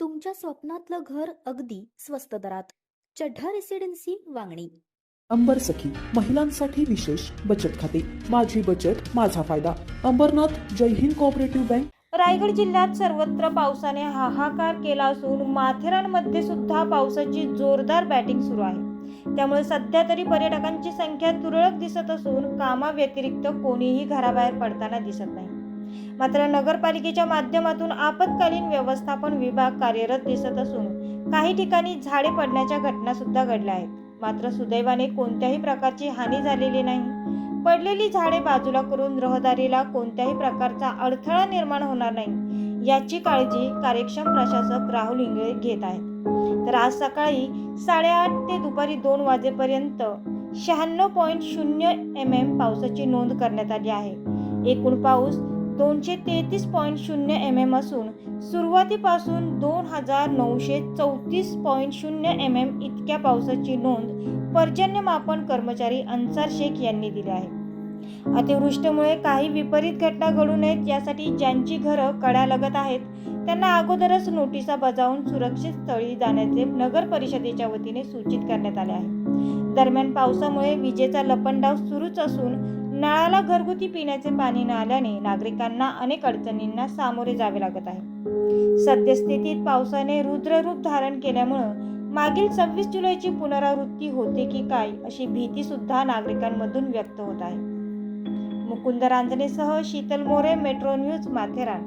तुमच्या स्वप्नातलं घर अगदी स्वस्त दरात. चढ्ढा रेसिडेन्सी वांगणी. अंबर सखी महिलांसाठी विशेष बचत खाते. माझी बचत माझा फायदा. Ambarnath Jai Hind cooperative bank. Raigad जिल्ह्यात सर्वत्र पावसाने हाहाकार केला असून माथेरानमध्ये सुद्धा पावसाची जोरदार बॅटिंग सुरू आहे. त्यामुळे सध्या तरी पर्यटकांची संख्या तुरळक दिसत असून कामाव्यतिरिक्त कोणीही घराबाहेर पडताना दिसत नाही. मात्र नगरपालिकेच्या माध्यमातून आपत्कालीन व्यवस्थापन विभाग कार्यरत दिसत असून काही ठिकाणी झाडे पडण्याच्या घटना सुद्धा घडल्या आहेत. मात्र सुदैवाने कोणत्याही प्रकारची हानी झालेली नाही. पडलेली झाडे बाजूला करून रहदारीला कोणत्याही प्रकारचा अडथळा निर्माण होणार नाही याची काळजी कार्यक्षम प्रशासक राहुल इंगळे घेत आहेत. तर आज सकाळी साडेआठ ते दुपारी दोन वाजेपर्यंत शहाण्णव पॉईंट शून्य एम एम पावसाची नोंद करण्यात आली आहे. एकूण पाऊस दोनशे तेहतीस पॉईंट शून्य एम एम असून सुरुवातीपासून दोन हजार नऊशे चौतीस पॉईंट शून्य एम एम इतक्या पावसाची नोंद पर्जन्यमापन कर्मचारी अन्सार शेख यांनी दिली आहे. अतिवृष्टीमुळे काही विपरीत घटना घडू नयेत यासाठी ज्यांची घरं कड्यालगत आहेत त्यांना अगोदरच नोटिसा बजावून सुरक्षित स्थळी जाण्याचे नगर परिषदेच्या वतीने सूचित करण्यात आले आहे. दरम्यान पावसामुळे विजेचा लपंडाव सुरूच असून नळाला घरगुती पिण्याचे पाणी न आल्याने नागरिकांना अनेक अडचणींना सामोरे जावे लागत आहे. सद्यस्थितीत पावसाने रुद्ररूप धारण केल्यामुळं मागील सव्वीस जुलैची पुनरावृत्ती होते की काय अशी भीती सुद्धा नागरिकांमधून व्यक्त होत आहे. मुकुंद रांजणेसह शीतल मोरे मेट्रो न्यूज माथेरान.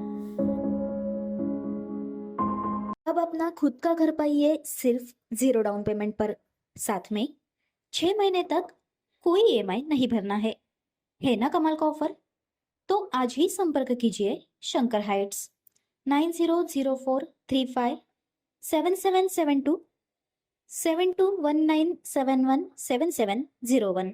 अब अपना खुद का घर पाइए सिर्फ जीरो डाउन पेमेंट पर. साथ में छह महीने तक कोई ईएमआई नहीं भरना है। है ना कमाल का ऑफर तो आज ही संपर्क कीजिए Shankar heights. Nine zero zero four three five seven seven seven two seven two one nine seven one seven seven zero one.